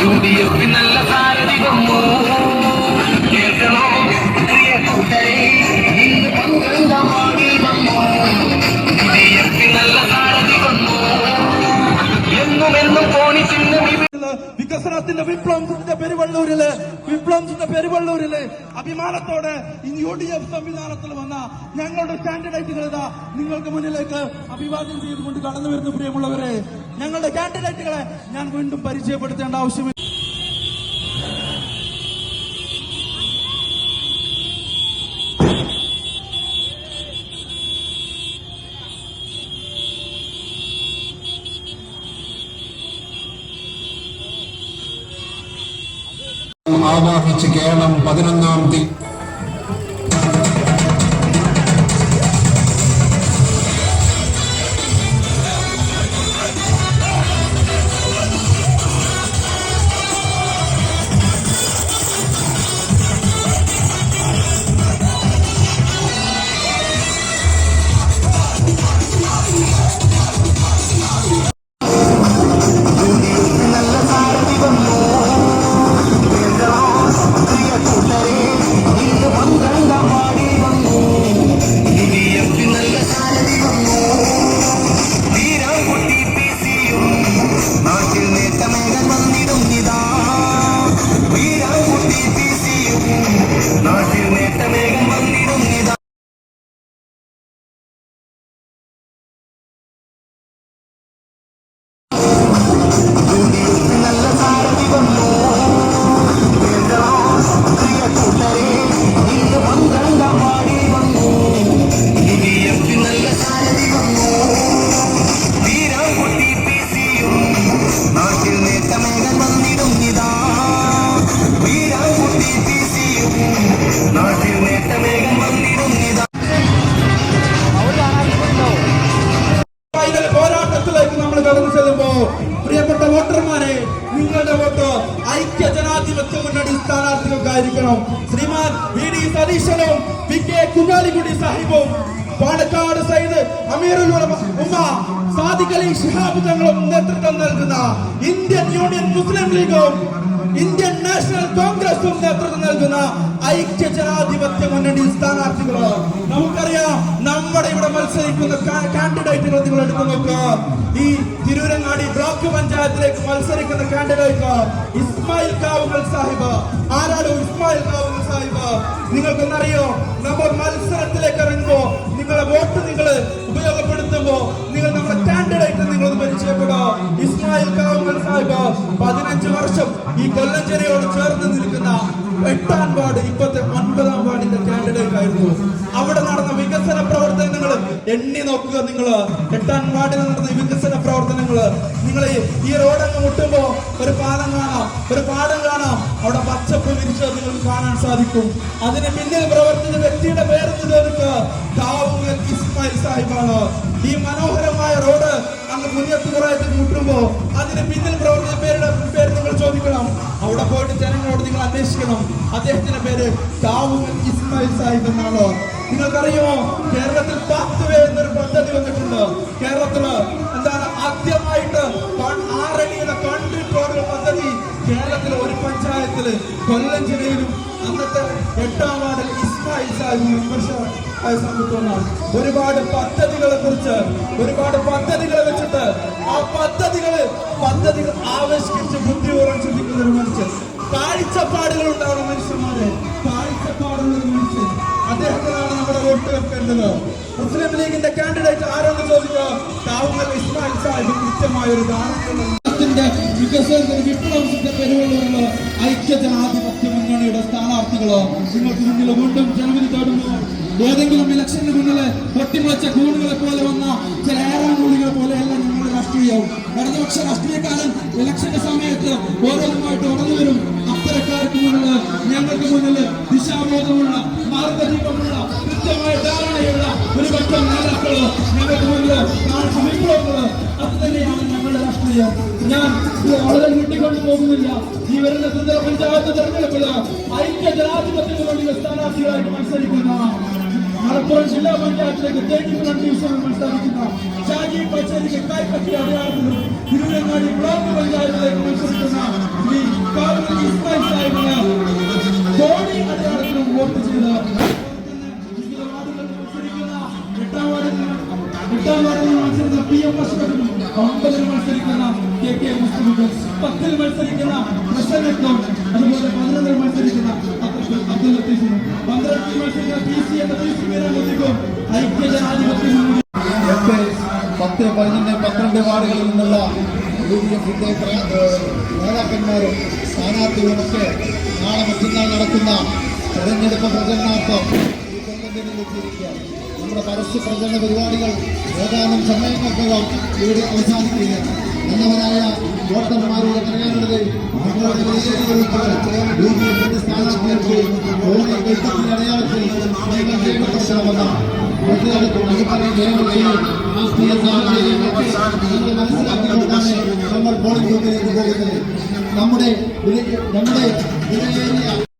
U D എഫിനല്ല സാരഥി വന്നു വികസനത്തിന്റെ വിപ്ലവം ചിന്ത പെരുവള്ളൂരിൽ വിപ്ലവം ചിന്ത പെരുവള്ളൂരിൽ അഭിമാനത്തോടെ ഇനി യു ഡി എഫ് സംവിധാനത്തിൽ വന്ന ഞങ്ങളുടെ കാൻഡിഡേറ്റുകൾ ഇതാ. നിങ്ങൾക്ക് മുന്നിലേക്ക് അഭിവാദ്യം ചെയ്തുകൊണ്ട് കടന്നു വരുന്നു പ്രിയമുള്ളവരെ. ഞങ്ങളുടെ കാൻഡിഡേറ്റുകളെ ഞാൻ വീണ്ടും പരിചയപ്പെടുത്തേണ്ട ആവശ്യമില്ല. ആവാഹിച്ച് കേരളം പതിനൊന്നാം തീയതി. ജനാധിപത്യ മുന്നണി സ്ഥാനാർത്ഥികൾക്കായിരിക്കണം ശ്രീമാൻ സതീശനും സാഹിബും പാണക്കാട് ഉമ്മ നേതൃത്വം നൽകുന്ന ഇന്ത്യൻ യൂണിയൻ മുസ്ലിം ലീഗും ഇന്ത്യൻ നാഷണൽ നേതൃത്വം നൽകുന്ന ജനാധിപത്യ മുന്നണി സ്ഥാനാർത്ഥികൾ. നമുക്കറിയാം നമ്മുടെ ഇവിടെ മത്സരിക്കുന്ന കാ- കാൻഡിഡേറ്റുകൾ നിങ്ങൾ എടുത്തു നോക്കുക ഈ തിരൂരങ്ങാടി ബ്ലോക്ക് പഞ്ചായത്തിലേക്ക് മത്സരിക്കുന്ന കാൻഡിഡേറ്റ് ഇസ്മായിൽ കാവുകൾ സാഹിബ്. ആരാണ് ഇസ്മായിൽ കാവുകൾ സാഹിബ്? നിങ്ങൾക്കൊന്നറിയോ? നമ്മൾ മത്സരത്തിലേക്ക് ഇറങ്ങുമ്പോ നിങ്ങളെ വോട്ട് നിങ്ങൾ ഉപയോഗപ്പെടുത്തുമ്പോ നിങ്ങൾ നമ്മുടെ കാൻഡിഡേറ്റ് നിങ്ങൾ പരിചയപ്പെടോ. ഇസ്മായിൽ കാവുകൾ സാഹിബ് പതിനഞ്ച് വർഷം ഈ കൊല്ലഞ്ചേരിയോട് ചേർന്ന് നിൽക്കുന്ന എട്ടാം വാർഡ് ഇപ്പത്തെ ഒൻപതാം വാർഡിന്റെ കാൻഡിഡേറ്റ് ആയിരുന്നു അവിടെ നടന്ന വികസന പ്രവർത്തനങ്ങൾ എണ്ണി നോക്കുക നിങ്ങൾ എട്ടാം വാർഡിൽ നടന്ന വികസന പ്രവർത്തനങ്ങൾ നിങ്ങൾ ഈ റോഡ് അങ്ങ് മുട്ടുമ്പോ ഒരു പാലം കാണാം. ഒരു പാടം കാണാം. അവിടെ പച്ചപ്പ് വിരിച്ചത് നിങ്ങൾക്ക് കാണാൻ സാധിക്കും. അതിന് പിന്നിൽ പ്രവർത്തിച്ച വ്യക്തിയുടെ പേര് ഇസ്മായിൽ സാഹിബാണ്. ഈ മനോഹരമായ റോഡ് അങ്ങ് മുന്നേറ്റുപുറത്ത് മുട്ടുമ്പോ അതിന് പിന്നിൽ പ്രവർത്തിച്ച പേരുടെ പേര് നിങ്ങൾ ചോദിക്കണം. അവിടെ പോയിട്ട് ജനങ്ങളോട് നിങ്ങൾ അന്വേഷിക്കണം. അദ്ദേഹത്തിന്റെ പേര് ഇസ്മായിൽ സാഹിബ് എന്നാണ്. നിങ്ങൾക്കറിയുമോ? കേരളത്തിൽ പത്ത് വേ എന്നൊരു പദ്ധതി വന്നിട്ടുണ്ട്. കേരളത്തിൽ എന്താണ് ആദ്യമായിട്ട് പദ്ധതി കേരളത്തിലെ ഒരു പഞ്ചായത്തിൽ കൊല്ലം ജില്ലയിലും അന്നത്തെ എട്ടാം വാർഡിൽ ഇസ്മായിൽ ഒരുപാട് പദ്ധതികളെ കുറിച്ച് ഒരുപാട് പദ്ധതികളെ വെച്ചിട്ട് ആ പദ്ധതികൾ പദ്ധതികൾ ആവിഷ്കരിച്ച് ബുദ്ധി ചിന്തിക്കുന്ന ഒരു മനുഷ്യൻ. കാഴ്ചപ്പാടുകൾ ഉണ്ടാകുന്ന മനുഷ്യന്മാരെ. നമ്മുടെ മുസ്ലിം ലീഗിന്റെ കാൻഡിഡേറ്റ് ആരാണെന്ന് ചോദിക്കുക കാവുങ്ങൽ ഇസ്മായിൽ സാഹിബ് കൃത്യമായ ഒരു ത്തിന്റെ വികസനത്തിന് വിപ്ലവത്തിന്റെ പെരുവള്ളുള്ള ഐക്യ ജനാധിപത്യ മുന്നണിയുടെ സ്ഥാനാർത്ഥികളോ നിങ്ങൾക്ക് മുന്നിൽ വീണ്ടും ജനവിധി തേടുന്നു. ഏതെങ്കിലും ഇലക്ഷന് മുന്നിലെ പൊട്ടിമുളച്ച കൂണുകളെ പോലെ വന്ന ചില ഏറാങ്കൂലികളെ പോലെയല്ല ഞങ്ങളുടെ രാഷ്ട്രീയവും ഇടതുപക്ഷ രാഷ്ട്രീയക്കാരൻ ഇലക്ഷന്റെ സമയത്ത് ഓരോരുമായിട്ട് ഉടന്നു വരും. അത്തരക്കാർക്ക് മുന്നിൽ ഞങ്ങൾക്ക് മുന്നിൽ ഞാൻ സമീപമുള്ളത് അത് തന്നെയാണ് ഞങ്ങളുടെ രാഷ്ട്രീയം ഞാൻ വളരെ നീട്ടിക്കൊണ്ടു പോകുന്നില്ല ഈ വരുന്ന ത്രിതല പഞ്ചായത്ത് തെരഞ്ഞെടുപ്പിൽ ഐക്യ ജനാധിപത്യത്തിന് വേണ്ടി സ്ഥാനാർത്ഥികളായിട്ട് മത്സരിക്കുന്ന മലപ്പുറം ജില്ലാ പഞ്ചായത്തിലേക്ക് രണ്ട് ഡിവിഷനിൽ മത്സരിക്കുന്ന ഷാജി പച്ചേരിക്ക് കൈപ്പറ്റി അടയാളത്തിൽ തിരുവനങ്ങാടി ബ്ലോക്ക് പഞ്ചായത്തിലേക്ക് മത്സരിക്കുന്ന ശ്രീ കാവലി ഇസ്മായിൽ സാഹിബിന് കോടി അടയാളത്തിലും വോട്ട് ചെയ്ത് എട്ടാം ഒമ്പതിൽ മത്സരിക്കുന്ന കെ കെ മുസ്ലിം പത്തിൽ മത്സരിക്കുന്ന പ്രസന്നത്തും അതുപോലെ പതിനൊന്നിൽ മത്സരിക്കുന്ന അബ്ദുൽ ലത്തീഫിനും പന്ത്രണ്ടിൽ മത്സരിക്കുന്ന പി സി എന്ന പി സി മീരാമുദ്ദിക്കും ഐക്യജനാധിപത്യ എട്ട് പത്ത് പതിനൊന്ന് പന്ത്രണ്ട് വാർഡുകളിൽ നിന്നുള്ള യു ഡി എഫിന്റെ നേതാക്കന്മാരും സ്ഥാനാർത്ഥികളുമൊക്കെ നാളെ മറ്റന്നാൾ നടക്കുന്ന തെരഞ്ഞെടുപ്പ് പ്രചരണാർത്ഥം ഈ കൊല്ലംകല്ലിലെത്തിയിരിക്കുകയാണ് നമ്മുടെ പരസ്യ പ്രചരണ പരിപാടികൾ ഏതാനും സമയങ്ങൾക്കകം ഇവിടെ അവസാനിക്കുകയാണ്. നല്ലവരായ വോട്ടർമാരോട് പറയാനുള്ളത് ഡി എഫിന്റെ സ്ഥാനാർത്ഥികൾക്ക് ഓരോ വ്യക്തിയുടെ അടയാളത്തിൽ നിങ്ങൾ രേഖപ്പെടുത്തണമെന്നാണ് രാഷ്ട്രീയ സാഹചര്യങ്ങളൊക്കെ മനസ്സിലാക്കിക്കൊണ്ടാണ് നമ്മൾ പോളിംഗ് ബൂത്തിലേക്ക് പോകുന്നത്. നമ്മുടെ നമ്മുടെ വിലയേറിയ